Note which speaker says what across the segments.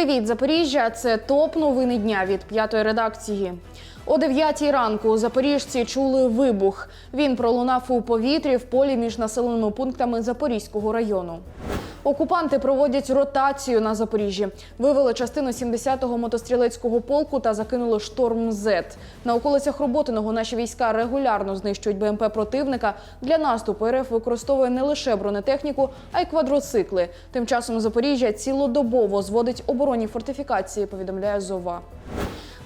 Speaker 1: Привіт, Запоріжжя! Це топ новини дня від п'ятої редакції. О 9 ранку запоріжці чули вибух. Він пролунав у повітрі в полі між населеними пунктами Запорізького району. Окупанти проводять ротацію на Запоріжжі. Вивели частину 70-го мотострілецького полку та закинули шторм З. На околицях Роботиного наші війська регулярно знищують БМП противника. Для наступу РФ використовує не лише бронетехніку, а й квадроцикли. Тим часом Запоріжжя цілодобово зводить оборонні фортифікації. Повідомляє Зова.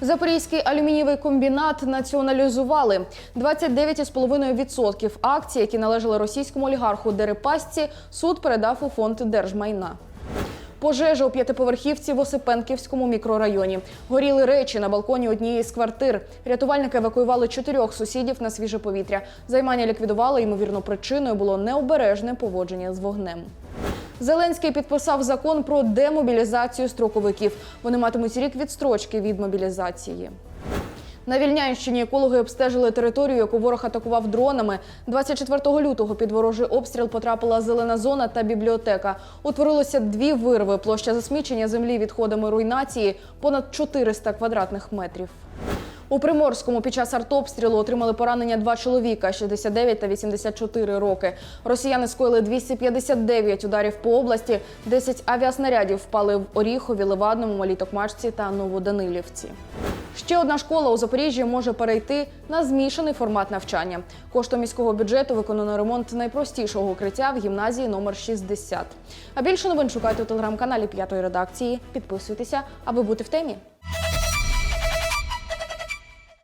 Speaker 1: Запорізький алюмінієвий комбінат націоналізували 29,5% акцій, які належали російському олігарху Дерипасці, суд передав у фонд держмайна. Пожежа у п'ятиповерхівці в Осипенківському мікрорайоні. Горіли речі на балконі однієї з квартир. Рятувальники евакуювали чотирьох сусідів на свіже повітря. Займання ліквідували, ймовірно, причиною було необережне поводження з вогнем. Зеленський підписав закон про демобілізацію строковиків. Вони матимуть рік відстрочки від мобілізації. На Вільнянщині екологи обстежили територію, яку ворог атакував дронами. 24 лютого під ворожий обстріл потрапила зелена зона та бібліотека. Утворилося дві вирви. Площа засмічення землі відходами руйнації понад 400 квадратних метрів. У Приморському під час артобстрілу отримали поранення два чоловіка 69 та 84 роки. Росіяни скоїли 259 ударів по області. 10 авіаснарядів впали в Оріхові, Левадному, Малій Токмачці та Новоданилівці. Ще одна школа у Запоріжжі може перейти на змішаний формат навчання. Коштом міського бюджету виконано ремонт найпростішого укриття в гімназії номер 60. А більше новин шукайте у телеграм-каналі п'ятої редакції. Підписуйтеся, аби бути в темі.